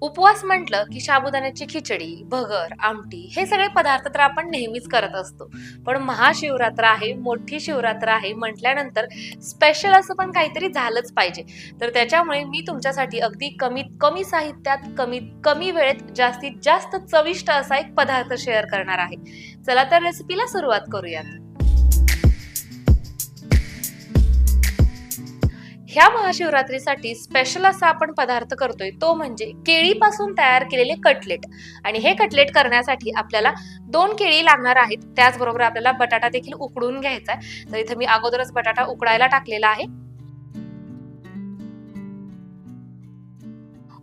उपवास म्हटलं की साबुदाण्याची खिचडी भगर आमटी हे सगळे पदार्थ तर आपण नेहमीच करत असतो. पण महाशिवरात्र आहे मोठी शिवरात्र आहे म्हटल्यानंतर स्पेशल असं पण काहीतरी झालंच पाहिजे. तर त्याच्यामुळे मी तुमच्यासाठी अगदी कमीत कमी साहित्यात कमीत कमी वेळेत जास्तीत जास्त चविष्ट असा एक पदार्थ शेअर करणार आहे. चला तर रेसिपीला सुरुवात करूयात. ह्या महाशिवरात्रीसाठी स्पेशल असा आपण पदार्थ करतोय तो म्हणजे केळीपासून तयार केलेले कटलेट. आणि हे कटलेट करण्यासाठी आपल्याला दोन केळी लागणार आहेत. त्याचबरोबर आपल्याला बटाटा देखील उकडून घ्यायचा आहे. तर इथं मी अगोदरच बटाटा उकडायला टाकलेला आहे.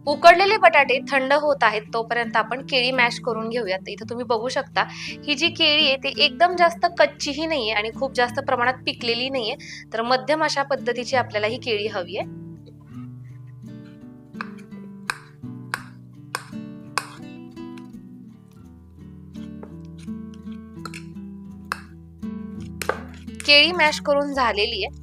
उकडलेले बटाटे थंड होत आहेत तोपर्यंत आपण केळी मॅश करून घेऊयात. इथं तुम्ही बघू शकता ही जी केळी आहे ती एकदम जास्त कच्चीही नाहीये आणि खूप जास्त प्रमाणात पिकलेली नाहीये. तर मध्यम अशा पद्धतीची आपल्याला ही केळी हवी आहे. केळी मॅश करून झालेली आहे.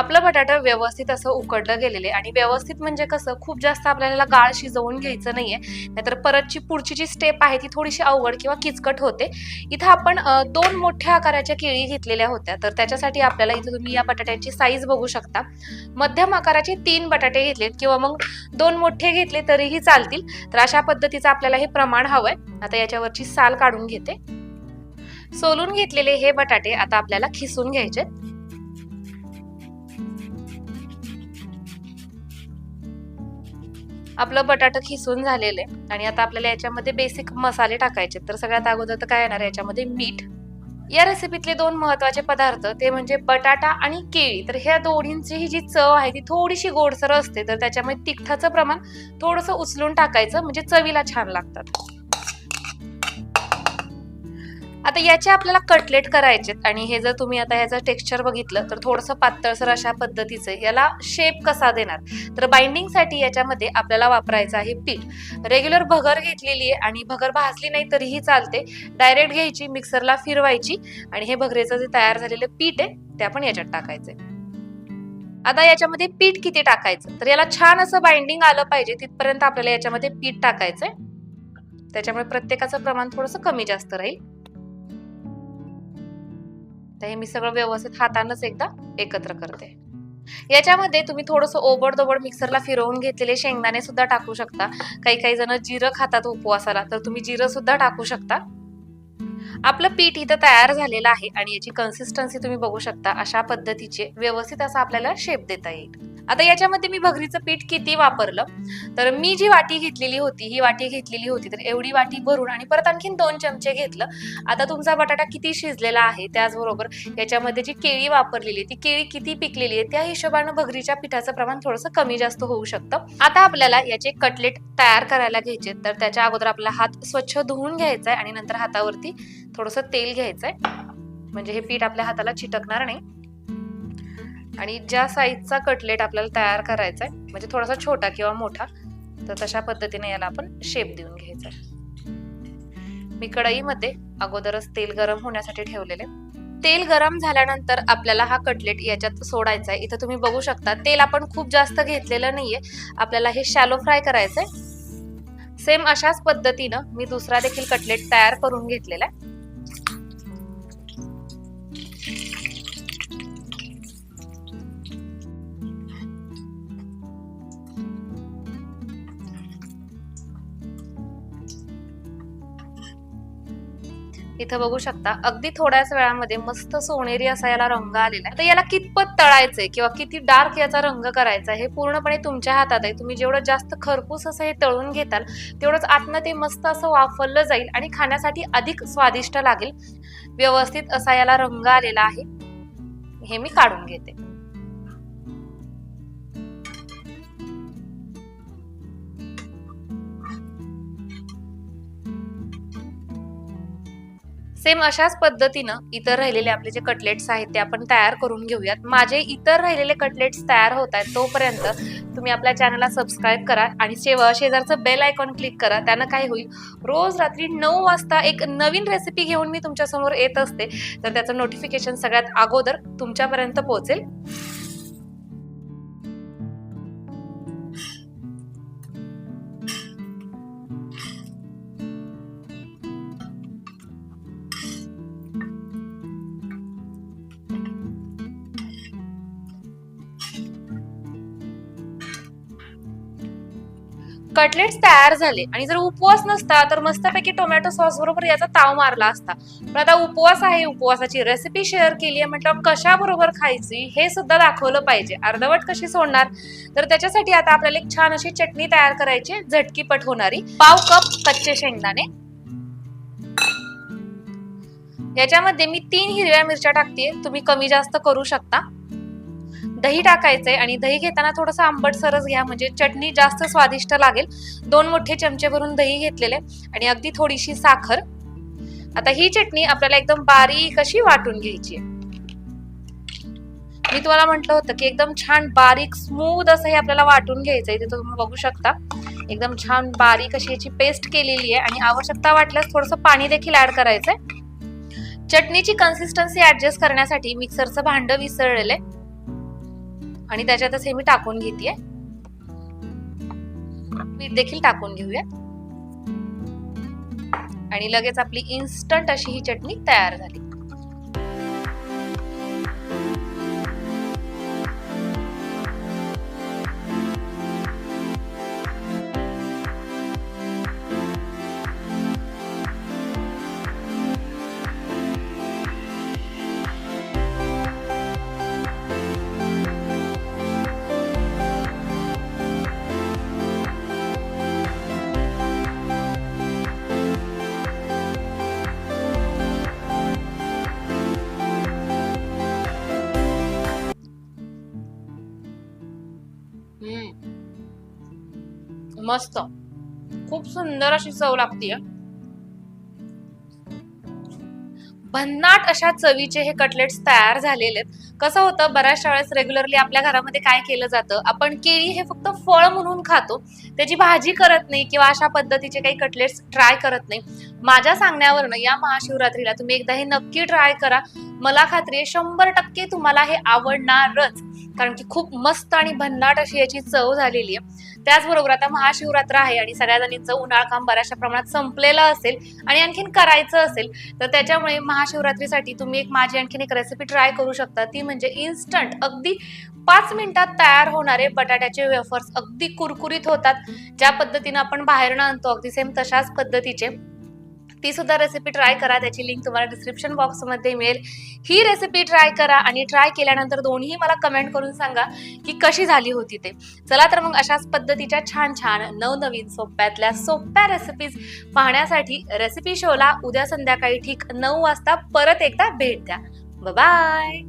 आपलं बटाटा व्यवस्थित असं उकडलं गेलेलं आहे. आणि व्यवस्थित म्हणजे कसं खूप जास्त आपल्याला गाळ शिजवून घ्यायचं नाहीये. नाहीतर परतची पुढची जी स्टेप आहे ती थोडीशी अवघड किंवा किचकट होते. इथं आपण दोन मोठ्या आकाराच्या केळी घेतलेल्या होत्या. तर त्याच्यासाठी आपल्याला इथं तुम्ही या बटाट्याची साईज बघू शकता. मध्यम आकाराचे तीन बटाटे घेतलेत किंवा मग दोन मोठे घेतले तरीही चालतील. तर अशा पद्धतीचं आपल्याला हे प्रमाण हवंय. आता याच्यावरची साल काढून घेते. सोलून घेतलेले हे बटाटे आता आपल्याला खिसून घ्यायचे आपलं बटाटा खिसून झालेलं आहे. आणि आता आपल्याला याच्यामध्ये बेसिक मसाले टाकायचे तर सगळ्यात अगोदर तर काय येणार याच्यामध्ये? मीठ. या रेसिपीतले दोन महत्त्वाचे पदार्थ ते म्हणजे बटाटा आणि केळी. तर ह्या दोन्हींची ही जी चव आहे ती थोडीशी गोडसर असते. तर त्याच्यामुळे तिखटाचं प्रमाण थोडंसं उचलून टाकायचं. म्हणजे चवीला छान लागतात. आता याचे आपल्याला कटलेट करायचे आणि हे जर तुम्ही आता ह्याचं टेक्स्चर बघितलं तर थोडंसं पातळसर अशा पद्धतीचं याला शेप कसा देणार? तर बाइंडिंगसाठी याच्यामध्ये आपल्याला वापरायचं आहे पीठ. रेग्युलर भगर घेतलेली आहे आणि भगर भाजली नाही तरीही चालते. डायरेक्ट घ्यायची मिक्सरला फिरवायची आणि हे भगरेचं जे तयार झालेलं पीठ आहे ते आपण याच्यात टाकायचे आता याच्यामध्ये पीठ किती टाकायचं? तर याला छान असं बाइंडिंग आलं पाहिजे तिथपर्यंत आपल्याला याच्यामध्ये पीठ टाकायचंय. त्याच्यामुळे प्रत्येकाचं प्रमाण थोडंसं कमी जास्त राहील. तर हे मी सगळं व्यवस्थित हातानच एकदा एकत्र करते. याच्यामध्ये तुम्ही थोडंसं ओबड मिक्सरला फिरवून घेतलेले शेंगदाणे सुद्धा टाकू शकता. काही काही जण जिरं खातात उपवासाला तर तुम्ही जिरं सुद्धा टाकू शकता. आपलं पीठ इथं तयार झालेलं आहे आणि याची कन्सिस्टन्सी तुम्ही बघू शकता. अशा पद्धतीचे व्यवस्थित असं आपल्याला शेप देता येईल. आता याच्यामध्ये मी भगरीचं पीठ किती वापरलं? तर मी जी वाटी घेतलेली होती ही वाटी घेतलेली होती तर एवढी वाटी भरून आणि परत आणखीन दोन चमचे घेतलं. आता तुमचा बटाटा किती शिजलेला आहे त्याचबरोबर याच्यामध्ये जी केळी वापरलेली ती केळी किती पिकलेली आहे त्या हिशोबानं भगरीच्या पिठाचं प्रमाण थोडंसं कमी जास्त होऊ शकतं. आता आपल्याला याचे कटलेट तयार करायला घ्यायचे तर त्याच्या अगोदर आपला हात स्वच्छ धुवून घ्यायचा आहे आणि नंतर हातावरती थोडंसं तेल घ्यायचंय म्हणजे हे पीठ आपल्या हाताला चिटकणार नाही. आणि ज्या साईजचा कटलेट आपल्याला तयार करायचा आहे म्हणजे थोडासा छोटा किंवा मोठा तर तशा पद्धतीने याला आपण शेप देऊन घ्यायचा आहे मी कढईमध्ये अगोदरच तेल गरम होण्यासाठी ठेवलेले. तेल गरम झाल्यानंतर आपल्याला हा कटलेट याच्यात सोडायचा आहे इथं तुम्ही बघू शकता तेल आपण खूप जास्त घेतलेलं नाहीये. आपल्याला हे शॅलो फ्राय करायचंय. सेम अशाच पद्धतीनं मी दुसरा देखील कटलेट तयार करून घेतलेला आहे इथं बघू शकता. अगदी थोड्याच वेळामध्ये मस्त सोनेरी असा याला रंग आलेला आहे. तर याला कितपत तळायचंय किंवा किती डार्क याचा रंग करायचा हे पूर्णपणे तुमच्या हातात आहे. तुम्ही जेवढं जास्त खरपूस असं हे तळून घेताल तेवढंच आतनं ते मस्त असं वाफरलं जाईल आणि खाण्यासाठी अधिक स्वादिष्ट लागेल. व्यवस्थित असा याला रंग आलेला आहे. हे मी काढून घेते. सेम अशाच पद्धतीनं इतर राहिलेले आपले जे कटलेट्स आहेत ते आपण तयार करून घेऊयात. माझे इतर राहिलेले कटलेट्स तयार होत आहेत तोपर्यंत तुम्ही आपल्या चॅनलला सबस्क्राईब करा आणि शेव- शेजारचं बेल आयकॉन क्लिक करा. त्यानं काय होईल? रोज रात्री नऊ वाजता एक नवीन रेसिपी घेऊन मी तुमच्यासमोर येत असते. तर त्याचं नोटिफिकेशन सगळ्यात अगोदर तुमच्यापर्यंत पोहोचेल. कटलेट्स तयार झाले. आणि जर उपवास नसता तर मस्तपैकी टोमॅटो सॉस बरोबर याचा ताव मारला असता. पण आता उपवास आहे उपवासाची रेसिपी शेअर केली आहे म्हटलं कशा बरोबर खायची हे सुद्धा दाखवलं पाहिजे. अर्धवट कशी सोडणार? तर त्याच्यासाठी आता आपल्याला एक छान अशी चटणी तयार करायची झटकीपट होणारी. पाव कप कच्चे शेंगदाणे. याच्यामध्ये मी तीन हिरव्या मिरच्या टाकते तुम्ही कमी जास्त करू शकता. दही टाकायचंय आणि दही घेताना थोडंसं आंबट सरस घ्या म्हणजे चटणी जास्त स्वादिष्ट लागेल. दोन मोठे चमचे भरून दही घेतलेले आणि अगदी थोडीशी साखर. आता ही चटणी आपल्याला एकदम बारीक अशी वाटून घ्यायची मी तुम्हाला म्हटलं होतं की एकदम छान बारीक स्मूथ असं हे आपल्याला वाटून घ्यायचंय ते तुम्ही बघू शकता. एकदम छान बारीक अशी याची पेस्ट केलेली आहे आणि आवश्यकता वाटल्यास थोडंसं पाणी देखील ऍड करायचंय. चटणीची कन्सिस्टन्सी ऍडजस्ट करण्यासाठी मिक्सरचं भांड विसरलेलं आहे. आणि त्याच्यातच हे मी टाकून घेते मीठ देखील टाकून घेऊया. आणि लगेच आपली इन्स्टंट अशी ही चटणी तयार झाली. हम्म. मस्त. खूप सुंदर अशी चव लागतीये भन्नाट अशा चवीचे हे कटलेट्स तयार झालेले आहेत कसं होतं बऱ्याचशा वेळेस रेग्युलरली आपल्या घरामध्ये काय केलं जातं आपण केळी हे फक्त फळ म्हणून खातो. त्याची भाजी करत नाही किंवा अशा पद्धतीचे काही कटलेट्स ट्राय करत नाही. माझ्या सांगण्यावरनं या महाशिवरात्रीला तुम्ही एकदा हे नक्की ट्राय करा. मला खात्री आहे शंभर टक्के तुम्हाला हे आवडणारच. कारण की खूप मस्त आणि भन्नाट अशी याची चव झालेली आहे. त्याचबरोबर आता महाशिवरात्र आहे आणि सगळ्या जणींचं उन्हाळ काम बऱ्याचशा प्रमाणात संपलेलं असेल आणि आणखीन करायचं असेल तर त्याच्यामुळे महाशिवरात्रीसाठी तुम्ही एक माझी आणखीन एक रेसिपी ट्राय करू शकता. ती म्हणजे इन्स्टंट अगदी पाच मिनिटात तयार होणारे बटाट्याचे वेफर्स अगदी कुरकुरीत होतात. ज्या पद्धतीनं आपण बाहेरनं आणतो अगदी सेम तशाच पद्धतीचे. ती सुद्धा रेसिपी ट्राय करा. त्याची लिंक तुम्हाला डिस्क्रिप्शन बॉक्समध्ये मिळेल. ही रेसिपी ट्राय करा आणि ट्राय केल्यानंतर दोन्ही मला कमेंट करून सांगा की कशी झाली होती ते. चला तर मग अशाच पद्धतीच्या छान छान नवनवीन सोप्यातल्या सोप्या रेसिपीज पाहण्यासाठी रेसिपी शोला उद्या संध्याकाळी ठीक नऊ वाजता परत एकदा भेट द्या. बाय